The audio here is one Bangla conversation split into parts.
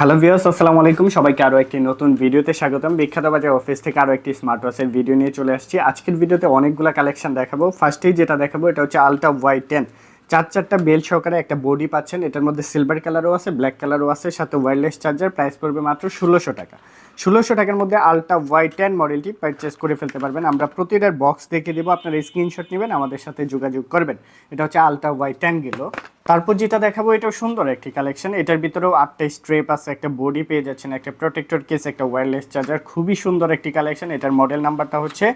হ্যালো ভিউয়ার্স আসসালামু আলাইকুম। সবাইকে আরও একটি নতুন ভিডিওতে স্বাগতম। বিখ্যাত বাজার অফিস থেকে আরও একটি স্মার্ট ওয়াচের ভিডিও নিয়ে চলে আসছি। আজকের ভিডিওতে অনেকগুলো কালেকশন দেখাবো। ফার্স্টেই যেটা দেখাবো, এটা হচ্ছে আলট্রা ওয়াই টেন চার চারটা বেল সহকারে একটা বডি পাচ্ছেন। এটার মধ্যে সিলভার কালারও আছে ব্ল্যাক কালারও আছে, সাথে ওয়্যারলেস চার্জার প্রাইস পড়বে মাত্র ষোলোশো টাকা। ষোলোশো টাকার মধ্যে আলট্রা ওয়াই টেন মডেলটি পারচেস করে ফেলতে পারবেন। আমরা প্রতিটার বক্স দেখে দেবো, আপনারা স্ক্রিনশট নেবেন, আমাদের সাথে যোগাযোগ করবেন। এটা হচ্ছে আলট্রা ওয়াই টেন গেলো। তারপর যেটা দেখাবো, এটাও সুন্দর একটি কালেকশন এটার ভিতরেও আটটা স্ট্রেপ আছে, একটা বডি পেয়ে যাচ্ছেন, একটা প্রোটেক্টর কেস একটা ওয়্যারলেস চার্জার খুবই সুন্দর একটি কালেকশন এটার মডেল নাম্বারটা হচ্ছে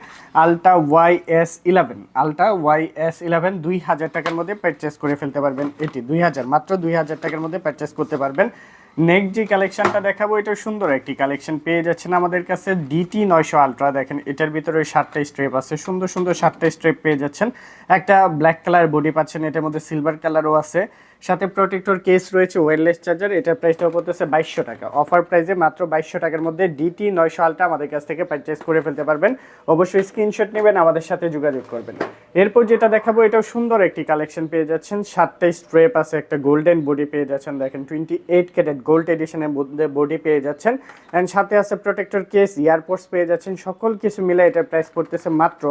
ultra Y S eleven. Ultra Y S eleven দুই হাজার টাকার মধ্যে পারচেস করে ফেলতে পারবেন এটি। দুই হাজার, মাত্র দুই হাজার টাকার মধ্যে পারচেস করতে পারবেন। নেক্সট যে কালেকশনটা দেখাবো এটা সুন্দর একটি কালেকশন পেয়ে যাচ্ছেন আমাদের কাছে ডিটি নয়শো আলট্রা দেখেন, এটার ভিতরে সাতটা স্ট্রেপ আছে। সুন্দর সুন্দর সাতটা স্ট্রেপ পেয়ে যাচ্ছেন। একটা ব্ল্যাক কালার বডি পাচ্ছেন, এটার মধ্যে সিলভার কালারও আছে। সাথে প্রোটেক্টর কেস রয়েছে ওয়্যারলেস চার্জার এটার প্রাইসটা পড়তেছে বাইশশো টাকা। অফার প্রাইসে মাত্র বাইশশো টাকার মধ্যে ডিটি নয়শো আলটা আমাদের কাছ থেকে পারচেস করে ফেলতে পারবেন। অবশ্যই স্ক্রিনশট নেবেন, আমাদের সাথে যোগাযোগ করবেন। এরপর যেটা দেখাবো, এটাও সুন্দর একটি কালেকশন পেয়ে যাচ্ছেন। সাতটা স্ট্রেপ আছে, একটা গোল্ডেন বডি পেয়ে যাচ্ছেন। দেখেন টোয়েন্টি এইট গোল্ড এডিশনের মধ্যে বডি পেয়ে যাচ্ছেন। অ্যান্ড সাথে আছে প্রোটেক্টর কেস ইয়ারপোর্টস পেয়ে যাচ্ছেন। সকল কিছু মিলে এটার প্রাইস পড়তেছে মাত্র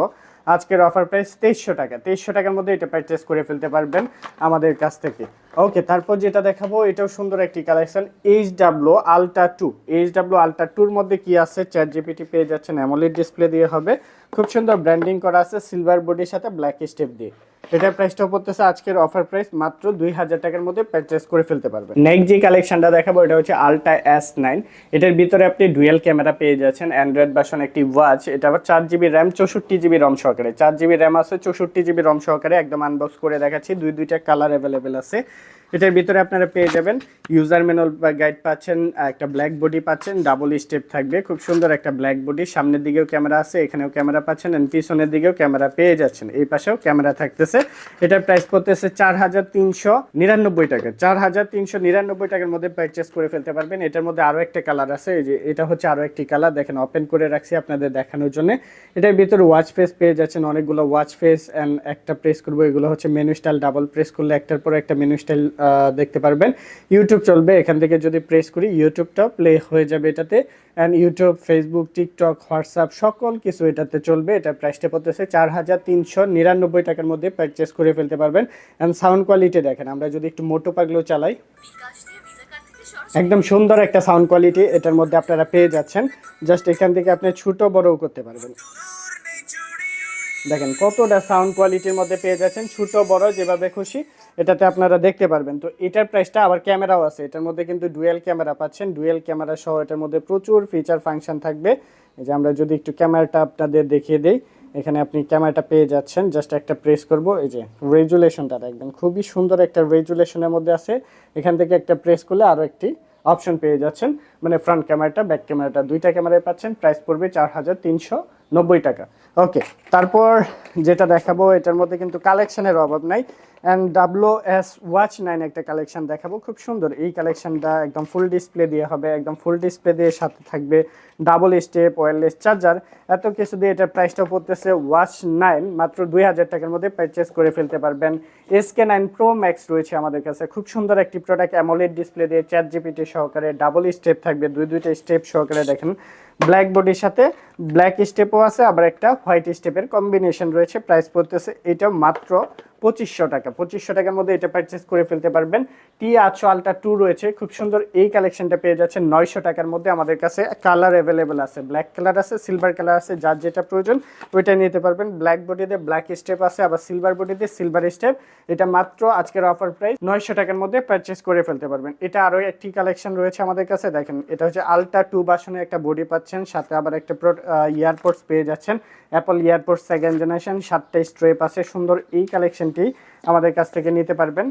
আজকের অফার প্রাইস তেইশশো টাকা। তেইশশো টাকার মধ্যে এটা পারচেস করে ফেলতে পারবেন আমাদের কাছ থেকে। ওকে তারপর যেটা দেখাবো, এটাও সুন্দর একটি collection H W ultra two H W ultra টুর মধ্যে কি আছে? চ্যাট জিপিটি পেয়ে যাচ্ছেন অ্যামোলেড ডিসপ্লে দিয়ে হবে। খুব সুন্দর ব্র্যান্ডিং করা আছে সিলভার বডির সাথে ব্ল্যাক স্টেপ দিয়ে। এটার প্রাইসটা পড়তেছে আজকের অফার প্রাইস মাত্র দুই হাজার টাকার মধ্যে পারচেস করে ফেলতে পারবেন। নেক্সট যে কালেকশনটা দেখাবো, এটা হচ্ছে আলটা এস নাইন এটার ভিতরে আপনি ডুয়েল ক্যামেরা পেয়ে যাচ্ছেন অ্যান্ড্রয়েড ভার্সন একটি ওয়াচ এটা আবার চার জিবি র্যাম চৌষট্টি জিবি রম সহকারে। চার জিবি র্যাম আছে, চৌষট্টি জিবি রম সহকারে একদম আনবক্স করে দেখাচ্ছি। দুই দুইটা কালার অ্যাভেলেবেল আছে। এটার ভিতরে আপনারা পেয়ে যাবেন ইউজার ম্যানুয়াল বা গাইড পাচ্ছেন, একটা ব্ল্যাক বডি পাচ্ছেন ডাবল স্টেপ থাকবে, খুব সুন্দর একটা ব্ল্যাক বডি সামনের দিকেও ক্যামেরা আছে, এখানেও ক্যামেরা পাচ্ছেন এন্ড পিছনের দিকেও ক্যামেরা পেয়ে যাচ্ছেন। এই পাশেও ক্যামেরা থাকতেছে। এটার প্রাইস পড়তেছে চার হাজার তিনশো নিরানব্বই টাকা। চার হাজার তিনশো নিরানব্বই টাকার মধ্যে পারচেস করে ফেলতে পারবেন। এটার মধ্যে আরও একটা কালার আছে, এই যে এটা হচ্ছে আরও একটি কালার দেখেন ওপেন করে রাখছি আপনাদের দেখানোর জন্য। এটার ভিতরে ওয়াচ ফেস পেয়ে যাচ্ছেন, অনেকগুলো ওয়াচ ফেস অ্যান্ড একটা প্রেস করব। এগুলো হচ্ছে মেনু স্টাইল ডাবল প্রেস করলে একটার পর একটা মেনু স্টাইল দেখতে পারবেন। ইউটিউব চলবে, এখান থেকে যদি প্রেস করি ইউটিউবটা প্লে হয়ে যাবে এটাতে। And YouTube Facebook TikTok WhatsApp সকল কিছু এটাতে চলবে। এটা প্রাইসটা পড়তেছে চার হাজার তিনশো নিরানব্বই টাকার মধ্যে পারচেস করে ফেলতে পারবেন। অ্যান্ড সাউন্ড কোয়ালিটি দেখেন, আমরা যদি একটু মোটো পাগলো চালাই। একদম সুন্দর একটা সাউন্ড কোয়ালিটি এটার মধ্যে আপনারা পেয়ে যাচ্ছেন। জাস্ট এখান থেকে আপনি ছোট বড়ও করতে পারবেন। দেখেন কতটা সাউন্ড কোয়ালিটির মধ্যে পেয়ে যাচ্ছেন। ছোট বড় যেভাবে খুশি এটাতে আপনারা দেখতে পারবেন। তো এটার প্রাইসটা আবার ক্যামেরাও আছে। এটার মধ্যে কিন্তু ডুয়েল ক্যামেরা পাচ্ছেন। ডুয়েল ক্যামেরা সহ এটার মধ্যে প্রচুর ফিচার ফাংশন থাকবে। এই যে আমরা যদি একটু ক্যামেরাটা আপনাদের দেখিয়ে দিই, এখানে আপনি ক্যামেরাটা পেয়ে যাচ্ছেন। জাস্ট একটা প্রেস করব। এই যে রেজুলেশনটা দেখবেন। খুবই সুন্দর একটা রেজুলেশনের মধ্যে আছে। এখান থেকে একটা প্রেস করলে আরও একটি অপশন পেয়ে যাচ্ছেন। মানে ফ্রন্ট ক্যামেরাটা ব্যাক ক্যামেরাটা দুইটা ক্যামেরায় পাচ্ছেন। প্রাইস পড়বে চার হাজার তিনশো নব্বই টাকা। ওকে তারপর যেটা দেখাবো, এটার মধ্যে কিন্তু কালেকশনের অভাব নাই। And W S watch nine একটা কালেকশন দেখাবো, খুব সুন্দর। এই কালেকশনটা একদম ফুল ডিসপ্লে দিয়ে হবে, একদম ফুল ডিসপ্লে দিয়ে সাথে থাকবে ডাবল স্টেপ ওয়্যারলেস চার্জার এত কিছু দিয়ে এটার প্রাইসটা পড়তেছে ওয়াচ নাইন মাত্র দুই হাজার টাকার মধ্যে পারচেস করে ফেলতে পারবেন। এসকে নাইন প্রো ম্যাক্স রয়েছে আমাদের কাছে, খুব সুন্দর একটি প্রোডাক্ট অ্যামোলেড ডিসপ্লে দিয়ে চ্যাট জিপিটি সহকারে ডাবল স্টেপ থাকবে। দুই দুইটা স্টেপ সহকারে দেখেন। ব্ল্যাক বডির সাথে ব্ল্যাক স্টেপও আছে, আবার একটা হোয়াইট স্টেপের কম্বিনেশন রয়েছে প্রাইস পড়তেছে এটা মাত্র পঁচিশশো টাকা। পঁচিশশো টাকার মধ্যে এটা পারচেস করে ফেলতে পারবেন। টি আটশো আলটা টু রয়েছে। খুব সুন্দর এই কালেকশনটা পেয়ে যাচ্ছেন নয়শো টাকার মধ্যে। আমাদের কাছে কালার অ্যাভেলেবেল আছে। ব্ল্যাক কালার আছে সিলভার কালার আছে, যার যেটা প্রয়োজন ওইটা নিতে পারবেন। ব্ল্যাক বডিতে ব্ল্যাক স্টেপ আছে, আবার সিলভার বডিতে সিলভার স্টেপ এটা মাত্র আজকের অফার প্রাইস নয়শো টাকার মধ্যে পারচেস করে ফেলতে পারবেন। এটা আরও একটি কালেকশন রয়েছে আমাদের কাছে। দেখেন, এটা হচ্ছে আলটা টু বাসনে একটা বডি পাচ্ছেন, সাথে আবার একটা ইয়ারপোর্টস পেয়ে যাচ্ছেন। অ্যাপল ইয়ারপোর্টস সেকেন্ড জেনারেশন সাতটা স্ট্রেপ আছে। সুন্দর এই কালেকশনটি আমাদের কাছ থেকে নিতে পারবেন।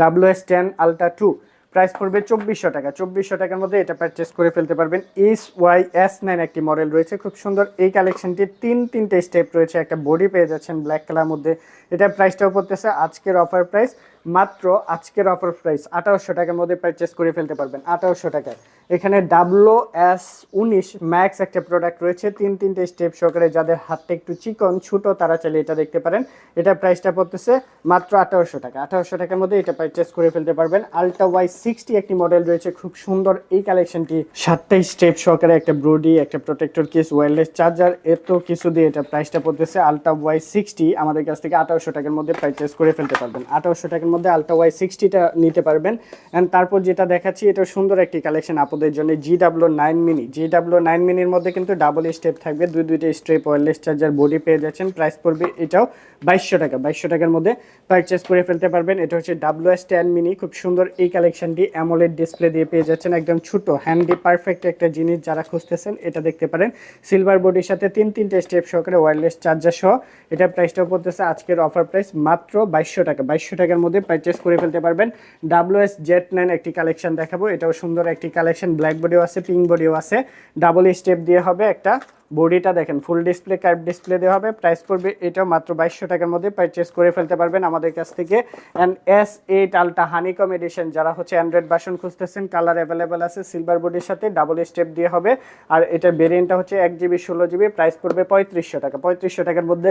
W S ten ultra two price পড়বে চব্বিশশো টাকা। চব্বিশশো টাকার মধ্যে এটা পারচেস করে ফেলতে পারবেন। এস ওয়াই এস নাইন একটি মডেল রয়েছে, খুব সুন্দর। এই কালেকশনটি তিন, তিনটে স্টেপ রয়েছে। একটা বডি পেয়ে যাচ্ছেন ব্ল্যাক কালার মধ্যে। এটা প্রাইসটাও পড়তেছে। আজকের অফার প্রাইস মাত্র আজকের অফার প্রাইস আঠারোশো টাকার মধ্যে পারচেস করে ফেলতে পারবেন, আঠারোশো টাকায়। এখানে ডাব্লো এস উনিশ ম্যাক্স একটা প্রোডাক্ট রয়েছে, তিন তিনটে স্টেপ সহকারে যাদের হাতটা একটু চিকন, ছোট, তারা চাইলে এটা দেখতে পারেন। এটা প্রাইসটা পড়তেছে মাত্র আঠারোশো টাকা। আঠারোশো টাকার মধ্যে এটা পারচেস করে ফেলতে পারবেন। আলট্রা ওয়াই সিক্সটি একটি মডেল রয়েছে, খুব সুন্দর এই কালেকশনটি সাতটা স্টেপ সহকারে একটা ব্রোডি একটা প্রোটেক্টর কেস ওয়্যারলেস চার্জার এত কিছু দিয়ে এটা প্রাইসটা পড়তেছে। আলট্রা ওয়াই সিক্সটি আমাদের কাছ থেকে আঠারোশো টাকার মধ্যে পারচেস করে ফেলতে পারবেন। আঠারোশো টাকার মধ্যে আলট্রা ওয়াই সিক্সটিটা নিতে পারবেন। অ্যান্ড তারপর যেটা দেখাচ্ছি, এটা সুন্দর একটি কালেকশন আপনাদের জন্য G W nine mini G W nine মিনির মধ্যে কিন্তু ডাবল স্টেপ থাকবে। দুই দুইটা স্টেপ ওয়ারলেস চার্জার বডি পেয়ে যাচ্ছেন। প্রাইস পড়বে এটাও বাইশশো টাকা। বাইশশো টাকার মধ্যে পারচেস করে ফেলতে পারবেন। এটা হচ্ছে ডাব্লু এস টেন মিনি খুব সুন্দর এই কালেকশনটি অ্যামোলেড ডিসপ্লে দিয়ে পেয়ে যাচ্ছেন। একদম ছোট হ্যান্ডি পারফেক্ট একটা জিনিস যারা খুঁজতেছেন, এটা দেখতে পারেন। সিলভার বডির সাথে তিন, তিনটে স্টেপ সহকারে ওয়ারলেস চার্জার সহ। এটা প্রাইসটাও পড়তেছে। আজকের অফার প্রাইস মাত্র বাইশশো টাকা। বাইশশো টাকার মধ্যে পারচেস করে ফেলতে পারবেন। ডাব্লু এস জেট নাইন একটি কালেকশন দেখাবো। এটাও সুন্দর একটি কালেকশন ব্ল্যাক বডিও আছে পিঙ্ক বডিও আছে। ডাবল স্টেপ দিয়ে হবে একটা বডিটা দেখেন ফুল ডিসপ্লে কার্ভ ডিসপ্লে দেওয়া হবে। প্রাইস পড়বে এটাও মাত্র বাইশশো টাকার মধ্যে পারচেস করে ফেলতে পারবেন আমাদের কাছ থেকে। And S eight ultra honeycomb edition যারা হচ্ছে অ্যান্ড্রয়েড বাসন খুঁজতেছেন কালার অ্যাভেলেবেল আছে সিলভার বডির সাথে ডাবল স্টেপ দিয়ে হবে। আর এটার ভেরিয়েন্টটা হচ্ছে এক জিবি ষোলো জিবি প্রাইস পড়বে পঁয়ত্রিশশো টাকা। পঁয়ত্রিশশো টাকার মধ্যে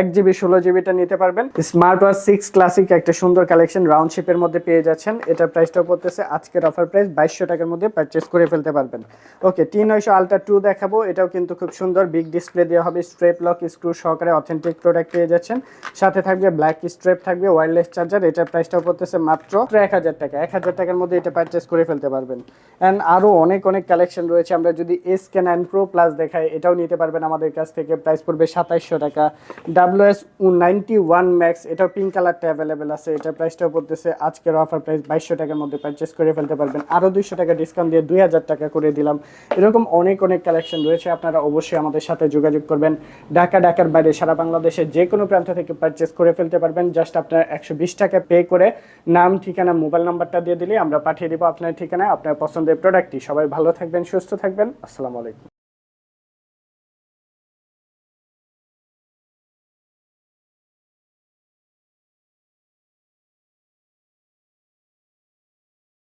এক জিবি ষোলো জিবিটা নিতে পারবেন। স্মার্ট ওয়াচ সিক্স ক্লাসিক একটা সুন্দর কালেকশন রাউন্ড শেপের মধ্যে পেয়ে যাচ্ছেন। এটার প্রাইসটাও পড়তেছে, আজকের অফার প্রাইস বাইশশো টাকার মধ্যে পারচেস করে ফেলতে পারবেন। ওকে তিন নয়শো আলট্রা টু দেখাবো, এটাও কিন্তু খুব সুন্দর বিগ ডিসপ্লে দেওয়া হবে স্ট্রেপ লক স্ক্রু সহকারে অথেন্টিক প্রোডাক্ট পেয়ে যাচ্ছেন। সাথে থাকবে ব্ল্যাক স্ট্রেপ থাকবে ওয়্যারলেস চার্জার এটার প্রাইসটাও পড়তেছে মাত্র এক হাজার টাকা। এক হাজার টাকার মধ্যে এটা পারচেস করে ফেলতে পারবেন। অ্যান্ড আরও অনেক অনেক কালেকশন রয়েছে, আমরা যদি S K nine pro plus দেখাই, এটাও নিতে পারবেন আমাদের কাছ থেকে প্রাইস পড়বে সাতাইশশো টাকা। W S ninety one max এটাও পিঙ্ক কালারটা অ্যাভেলেবেল আছে এটার প্রাইসটাও পড়তেছে, আজকের অফার প্রাইস বাইশশো টাকার মধ্যে পারচেস করে ফেলতে পারবেন। আরও দুইশো টাকা ডিসকাউন্ট দিয়ে দুই হাজার টাকা করে দিলাম। এরকম অনেক অনেক কালেকশন রয়েছে, আপনারা অবশ্যই আমাদের সাথে যোগাযোগ করবেন। ঢাকা, ঢাকার বাইরে সারা বাংলাদেশের যে কোনো প্রান্ত থেকে পারচেস করে ফেলতে পারবেন। জাস্ট আপনার একশো বিশ টাকা পে করে নাম, ঠিকানা মোবাইল নাম্বারটা দিয়ে দিলে আমরা পাঠিয়ে দেবো আপনার ঠিকানায়। আপনার পছন্দের প্রোডাক্টটি সবাই ভালো থাকবেন, সুস্থ থাকবেন। আসসালামু আলাইকুম।